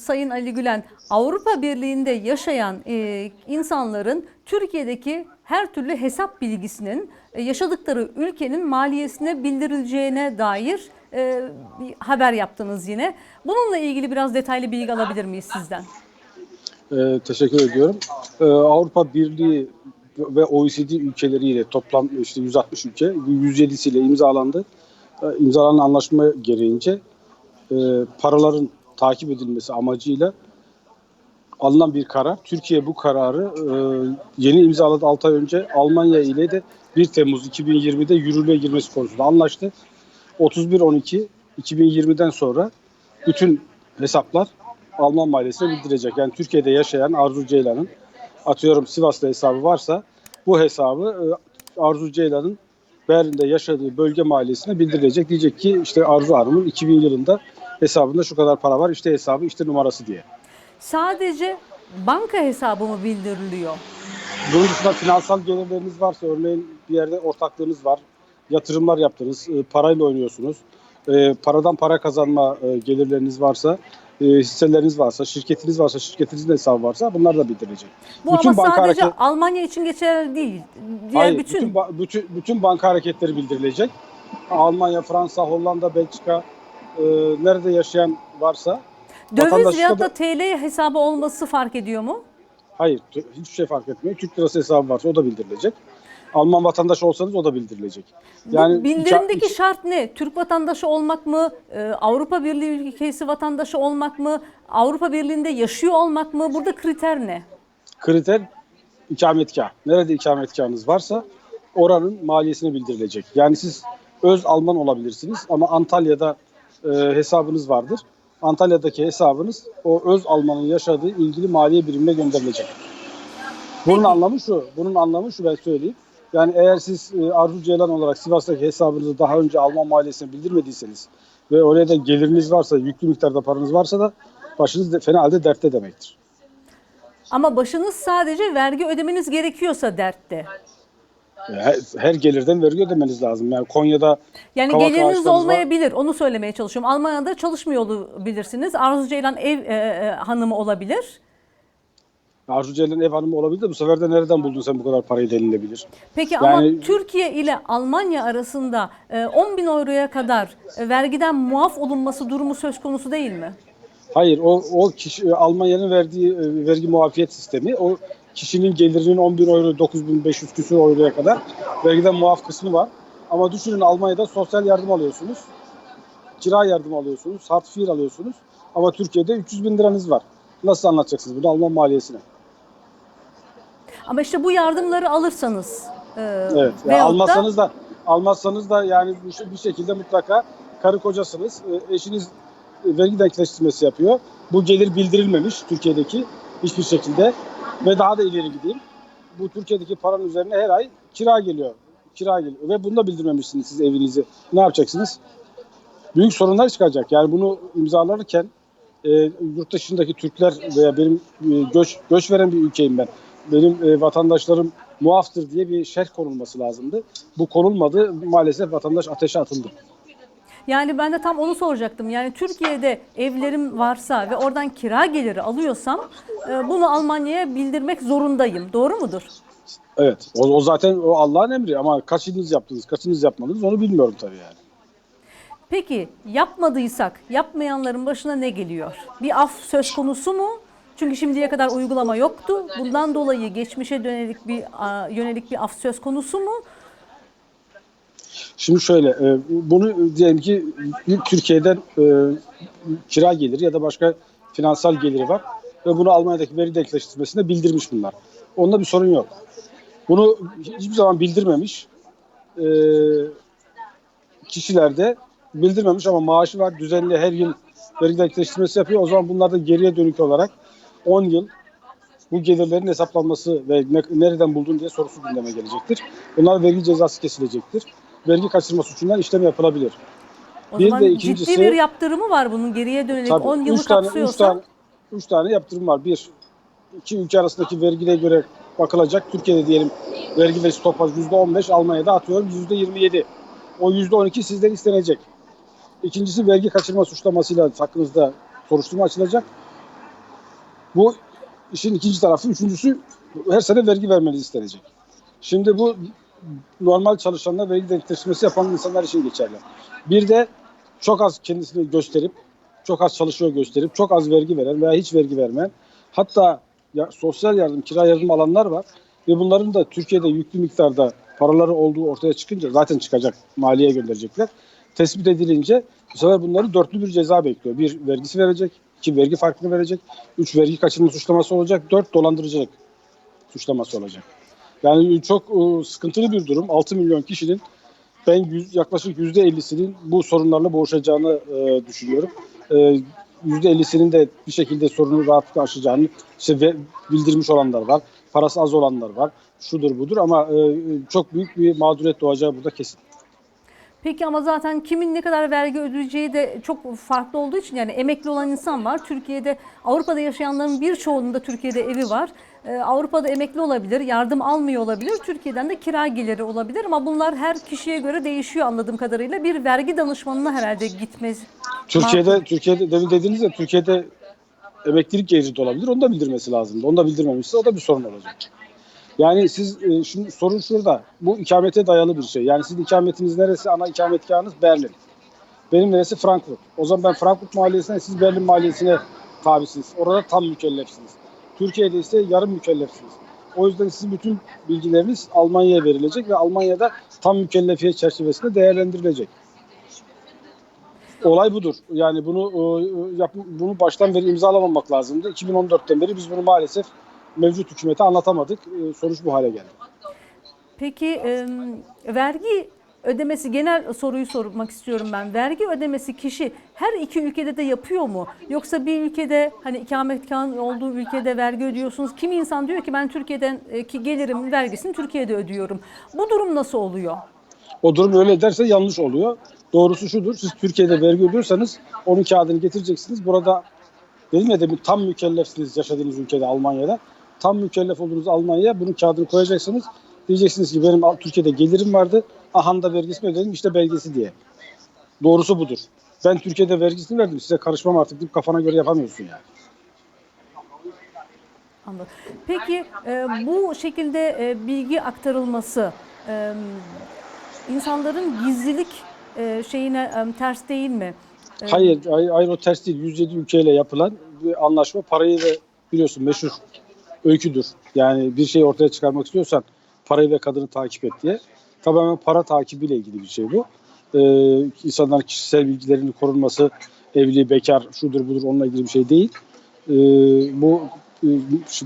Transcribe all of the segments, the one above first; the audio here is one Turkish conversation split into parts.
Sayın Ali Gülen, Avrupa Birliği'nde yaşayan e, insanların Türkiye'deki her türlü hesap bilgisinin e, yaşadıkları ülkenin maliyesine bildirileceğine dair e, bir haber yaptınız yine. Bununla ilgili biraz detaylı bilgi alabilir miyiz sizden? Ee, teşekkür ediyorum. Ee, Avrupa Birliği ve OECD ülkeleriyle toplam işte 160 ülke 107'siyle imzalandı. Ee, imzalanan anlaşma gereğince e, paraların takip edilmesi amacıyla alınan bir karar. Türkiye bu kararı e, yeni imzaladı 6 ay önce Almanya ile de 1 Temmuz 2020'de yürürlüğe girmesi konusunda anlaştı. 31-12 2020'den sonra bütün hesaplar Alman maliyesine bildirecek. Yani Türkiye'de yaşayan Arzu Ceylan'ın atıyorum Sivas'ta hesabı varsa bu hesabı e, Arzu Ceylan'ın Berlin'de yaşadığı bölge maliyesine bildirilecek. Diyecek ki işte Arzu Hanım'ın 2000 yılında hesabında şu kadar para var işte hesabı işte numarası diye. Sadece banka hesabı mı bildiriliyor? Bunun dışında finansal gelirleriniz varsa örneğin bir yerde ortaklığınız var, yatırımlar yaptınız, e, parayla oynuyorsunuz, e, paradan para kazanma e, gelirleriniz varsa, e, hisseleriniz varsa, şirketiniz varsa, şirketinizin hesabı varsa bunlar da bildirilecek. Bu Bütün ama banka sadece hareket- Almanya için geçerli değil. Diğer Hayır, bütün, bütün, ba- bütün, bütün banka hareketleri bildirilecek. Almanya, Fransa, Hollanda, Belçika, e, nerede yaşayan varsa döviz veyahut da- TL hesabı olması fark ediyor mu? Hayır, hiçbir şey fark etmiyor. Türk lirası hesabı varsa o da bildirilecek. Alman vatandaşı olsanız o da bildirilecek. İki- bildirimdeki iki- şart ne? Türk vatandaşı olmak mı? e, Avrupa Birliği ülkesi vatandaşı olmak mı? Avrupa Birliği'nde yaşıyor olmak mı? Burada kriter ne? kriter ikametgah. Nerede ikametgahınız varsa oranın maliyesine bildirilecek. Yani siz öz Alman olabilirsiniz ama Antalya'da e, hesabınız vardır. Antalya'daki hesabınız o öz Alman'ın yaşadığı ilgili maliye birimine gönderilecek. Bunun anlamı şu. Bunun anlamı şu ben söyleyeyim. Yani eğer siz e, Arzu Ceylan olarak Sivas'taki hesabınızı daha önce Alman maliyesine bildirmediyseniz ve oraya da geliriniz varsa, yüklü miktarda paranız varsa da başınız de, fena halde dertte demektir. Ama başınız sadece vergi ödemeniz gerekiyorsa dertte. Her, her gelirden vergi ödemeniz lazım. Yani Konya'da Yani geliriniz ağaçlarınız var. olmayabilir. Onu söylemeye çalışıyorum. Almanya'da çalışmıyor olabilirsiniz. Arzu Ceylan ev e, e, hanımı olabilir. Arzu Ceylan ev hanımı olabilir de bu sefer de nereden buldun sen bu kadar parayı denilebilir. Peki ama Yani- Türkiye ile Almanya arasında e, 10 bin euroya kadar e, vergiden muaf olunması durumu söz konusu değil mi? Hayır o, o kişi Almanya'nın verdiği e, vergi muafiyet sistemi o kişinin gelirinin 10 bin euro 9500 küsur euroya kadar vergiden muaf kısmı var. Ama düşünün Almanya'da sosyal yardım alıyorsunuz. Kira yardım alıyorsunuz. Hartfiyer alıyorsunuz. Ama Türkiye'de 300 bin liranız var. Nasıl anlatacaksınız bunu Alman maliyesine? Ama işte bu yardımları alırsanız e, Evet. Yani veyahut da- almazsanız da almazsanız da yani bir- bir şekilde mutlaka karı kocasınız. E, Eşiniz e, vergi denkleştirmesi yapıyor. Bu gelir bildirilmemiş Türkiye'deki hiçbir şekilde. Ve daha da ileri gideyim. Bu Türkiye'deki paranın üzerine her ay kira geliyor. Kira geliyor. Ve bunu da bildirmemişsiniz siz evinizi. Ne yapacaksınız? Büyük sorunlar çıkacak. Yani bunu imzalarken e, yurt dışındaki Türkler veya benim e, göç göç veren bir ülkeyim ben. Benim e, vatandaşlarım muaftır diye bir şerh konulması lazımdı. Bu konulmadı. Maalesef vatandaş ateşe atıldı. Yani ben de tam onu soracaktım. Yani Türkiye'de evlerim varsa ve oradan kira geliri alıyorsam e, bunu Almanya'ya bildirmek zorundayım. Doğru mudur? Evet. O, o zaten o Allah'ın emri ama kaçınız yaptınız, kaçınız yapmadınız onu bilmiyorum tabii yani. Peki yapmadıysak yapmayanların başına ne geliyor? Bir af söz konusu mu? Çünkü şimdiye kadar uygulama yoktu. Bundan dolayı geçmişe dönelik bir yönelik bir af söz konusu mu? Şimdi şöyle, e, bunu diyelim ki Türkiye'den e, kira geliri ya da başka finansal geliri var ve bunu Almanya'daki veri denkleştirmesinde bildirmiş bunlar. Onda bir sorun yok. Bunu hiçbir zaman bildirmemiş e, kişilerde bildirmemiş ama maaşı var düzenli her yıl veri denkleştirmesi yapıyor. O zaman bunlar da geriye dönük olarak 10 yıl bu gelirlerin hesaplanması ve ne- nereden buldun diye sorusu gündeme gelecektir. Bunlar vergi cezası kesilecektir. Vergi kaçırma suçundan işlem yapılabilir. O Bir zaman de ciddi ikincisi- bir yaptırımı var bunun geriye dönelik Tabii 10 yılı üç tane, kapsıyorsa. tane, üç tane yaptırım var. Bir, iki ülke arasındaki vergilere göre bakılacak. Türkiye'de diyelim vergi ve stopaj yüzde on beş, Almanya'da atıyorum yüzde yirmi yedi. O yüzde on iki sizden istenecek. İkincisi vergi kaçırma suçlamasıyla hakkınızda soruşturma açılacak. Bu işin ikinci tarafı. Üçüncüsü her sene vergi vermeniz istenecek. Şimdi bu normal çalışanlar vergi denkleştirmesi yapan insanlar için geçerli. Bir de çok az kendisini gösterip, çok az çalışıyor gösterip, çok az vergi veren veya hiç vergi vermeyen, hatta ya, sosyal yardım, kira yardım alanlar var. Ve bunların da Türkiye'de yüklü miktarda paraları olduğu ortaya çıkınca zaten çıkacak, maliye gönderecekler. Tespit edilince bu sefer bunları dörtlü bir ceza bekliyor. Bir vergisi verecek, iki vergi farkını verecek, üç vergi kaçırma suçlaması olacak, dört dolandırıcılık suçlaması olacak. Yani çok e, sıkıntılı bir durum. 6 milyon kişinin ben yüz, yaklaşık %50'sinin bu sorunlarla boğuşacağını e, düşünüyorum. E, %50'sinin de bir şekilde sorunu rahatlıkla aşacağını işte ve- bildirmiş olanlar var. Parası az olanlar var. Şudur budur ama e, çok büyük bir mağduriyet doğacağı burada kesin. Peki ama zaten kimin ne kadar vergi ödeyeceği de çok farklı olduğu için yani emekli olan insan var. Türkiye'de Avrupa'da yaşayanların birçoğunun da Türkiye'de evi var. Ee, Avrupa'da emekli olabilir, yardım almıyor olabilir. Türkiye'den de kira geliri olabilir ama bunlar her kişiye göre değişiyor anladığım kadarıyla. Bir vergi danışmanına herhalde gitmez. Türkiye'de Türkiye'de demin dediğiniz de Türkiye'de emeklilik geliri de olabilir. Onu da bildirmesi lazımdı. Onu da bildirmemişse o da bir sorun olacak. Yani siz e, şimdi sorun şurada. Bu ikamete dayalı bir şey. Yani sizin ikametiniz neresi? Ana ikametgahınız Berlin. Benim neresi Frankfurt. O zaman ben Frankfurt maliyesine siz Berlin maliyesine tabisiniz. Orada tam mükellefsiniz. Türkiye'de ise yarım mükellefsiniz. O yüzden sizin bütün bilgileriniz Almanya'ya verilecek ve Almanya'da tam mükellefiyet çerçevesinde değerlendirilecek. Olay budur. Yani bunu e, yap, bunu baştan beri imzalamamak lazımdı. 2014'ten beri biz bunu maalesef mevcut hükümete anlatamadık. E, sonuç bu hale geldi. Peki e, vergi ödemesi genel soruyu sormak istiyorum ben. Vergi ödemesi kişi her iki ülkede de yapıyor mu? Yoksa bir ülkede hani ikametgahın olduğu ülkede vergi ödüyorsunuz. Kimi insan diyor ki ben Türkiye'den e, ki gelirim vergisini Türkiye'de ödüyorum. Bu durum nasıl oluyor? O durum öyle derse yanlış oluyor. Doğrusu şudur. Siz Türkiye'de vergi ödüyorsanız onun kağıdını getireceksiniz. Burada dedim ya demin tam mükellefsiniz yaşadığınız ülkede Almanya'da. Tam mükellef olduğunuz Almanya'ya bunun kağıdını koyacaksınız. Diyeceksiniz ki benim Türkiye'de gelirim vardı. Ahanda vergisini ödedim işte belgesi diye. Doğrusu budur. Ben Türkiye'de vergisini verdim. Size karışmam artık deyip kafana göre yapamıyorsun yani. Anladım. Peki e, bu şekilde e, bilgi aktarılması e, insanların gizlilik e, şeyine e, ters değil mi? E, Hayır, hayır, hayır o ters değil. 107 ülkeyle yapılan bir anlaşma parayı ve biliyorsun meşhur öyküdür. Yani bir şey ortaya çıkarmak istiyorsan parayı ve kadını takip et diye. Tamamen para takibiyle ilgili bir şey bu. Ee, insanların kişisel bilgilerinin korunması, evli, bekar, şudur budur onunla ilgili bir şey değil. Ee, bu e,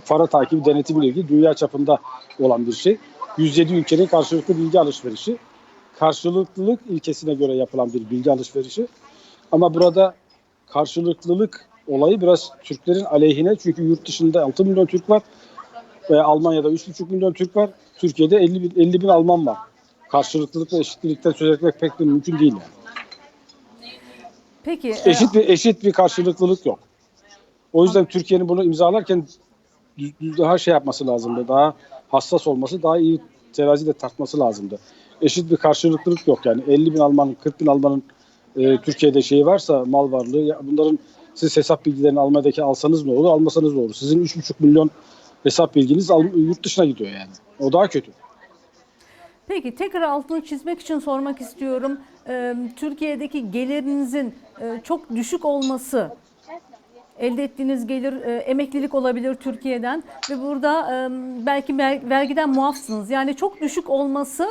para takibi denetimiyle ilgili dünya çapında olan bir şey. 107 ülkenin karşılıklı bilgi alışverişi. Karşılıklılık ilkesine göre yapılan bir bilgi alışverişi. Ama burada karşılıklılık olayı biraz Türklerin aleyhine. Çünkü yurt dışında 6 milyon Türk var. Ve Almanya'da 3,5 milyon Türk var. Türkiye'de 50 bin, 50 bin Alman var. Karşılıklılık ve eşitlikten söz etmek pek de mümkün değil. Yani. Peki e, Eşit bir, eşit bir karşılıklılık yok. O yüzden Türkiye'nin bunu imzalarken daha şey yapması lazımdı. Daha hassas olması, daha iyi teraziyle tartması lazımdı. Eşit bir karşılıklılık yok yani. 50 bin Alman, 40 bin Alman'ın e, Türkiye'de şeyi varsa mal varlığı ya bunların siz hesap bilgilerini Almanya'daki alsanız ne olur, almasanız ne olur? Sizin 3,5 milyon hesap bilginiz yurt dışına gidiyor yani. O daha kötü. Peki tekrar altını çizmek için sormak istiyorum. Türkiye'deki gelirinizin çok düşük olması, elde ettiğiniz gelir emeklilik olabilir Türkiye'den ve burada belki ver- vergiden muafsınız. Yani çok düşük olması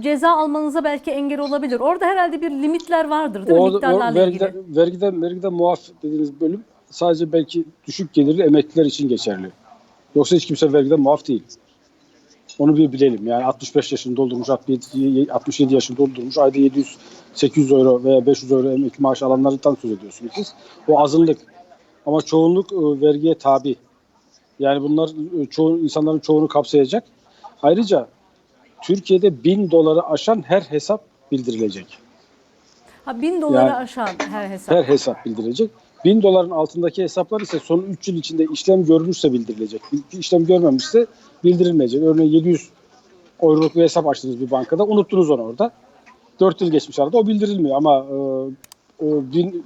ceza almanıza belki engel olabilir. Orada herhalde bir limitler vardır değil mi O, o miktarlarla vergiden, ilgili? vergiden, vergiden muaf dediğiniz bölüm sadece belki düşük gelirli emekliler için geçerli. Yoksa hiç kimse vergiden muaf değil. Onu bir bilelim. Yani 65 yaşını doldurmuş, 67, 67 yaşını doldurmuş, ayda 700, 800 euro veya 500 euro emekli maaş alanlardan söz ediyorsunuz siz. O azınlık. Ama çoğunluk e, vergiye tabi. Yani bunlar e, çoğu insanların çoğunu kapsayacak. Ayrıca Türkiye'de 1000 doları aşan her hesap bildirilecek. Ha, bin doları Yani- aşan her hesap. Her hesap bildirilecek. 1000 doların altındaki hesaplar ise son 3 yıl içinde işlem görmüşse bildirilecek. İşlem görmemişse bildirilmeyecek. Örneğin 700 euroluk bir hesap açtınız bir bankada. Unuttunuz onu orada. 4 yıl geçmiş arada o bildirilmiyor ama e, o 1000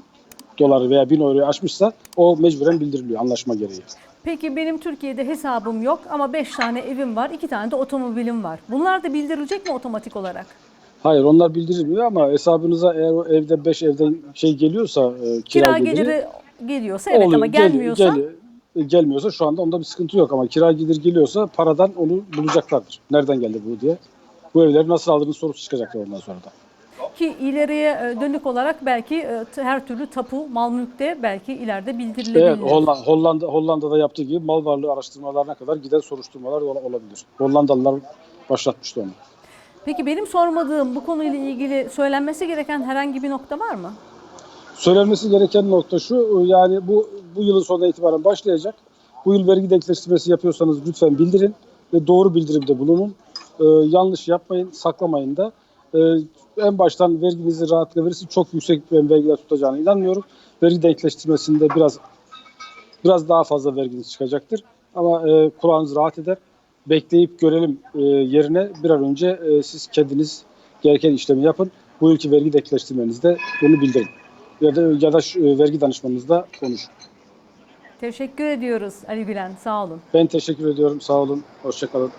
doları veya 1000 euroyu aşmışsa o mecburen bildiriliyor anlaşma gereği. Peki benim Türkiye'de hesabım yok ama 5 tane evim var, 2 tane de otomobilim var. Bunlar da bildirilecek mi otomatik olarak? Hayır onlar bildirilmiyor ama hesabınıza eğer o evde 5 evden şey geliyorsa e, kira, Kira geliri, geliri geliyorsa evet oluyor. ama Gel- gelmiyorsa gel- e, gelmiyorsa şu anda onda bir sıkıntı yok ama kira gelir geliyorsa paradan onu bulacaklardır. Nereden geldi bu diye. Bu evleri nasıl aldığınız sorusu çıkacaktır ondan sonra da. Ki ileriye e, dönük olarak belki e, her türlü tapu, mal mülkte belki ileride bildirilebilir. Evet, Hollanda, Hollanda, Hollanda'da yaptığı gibi mal varlığı araştırmalarına kadar giden soruşturmalar ola- olabilir. Hollandalılar başlatmıştı onu. Peki benim sormadığım bu konuyla ilgili söylenmesi gereken herhangi bir nokta var mı? Söylenmesi gereken nokta şu, yani bu bu yılın sonuna itibaren başlayacak. Bu yıl vergi denkleştirmesi yapıyorsanız lütfen bildirin ve doğru bildirimde bulunun. Ee, yanlış yapmayın, saklamayın da. Ee, en baştan verginizi rahatlıkla verirsiniz. Çok yüksek bir vergiler tutacağına inanmıyorum. Vergi denkleştirmesinde biraz biraz daha fazla verginiz çıkacaktır. Ama e, kulağınız rahat eder. Bekleyip görelim e, yerine bir an önce e, siz kendiniz gereken işlemi yapın. Bu yılki vergi denkleştirmenizde bunu bildirin ya da ya da şu, e, vergi danışmanınızla konuşun. Teşekkür ediyoruz Ali Bilen. Sağ olun. Ben teşekkür ediyorum. Sağ olun. Hoşçakalın.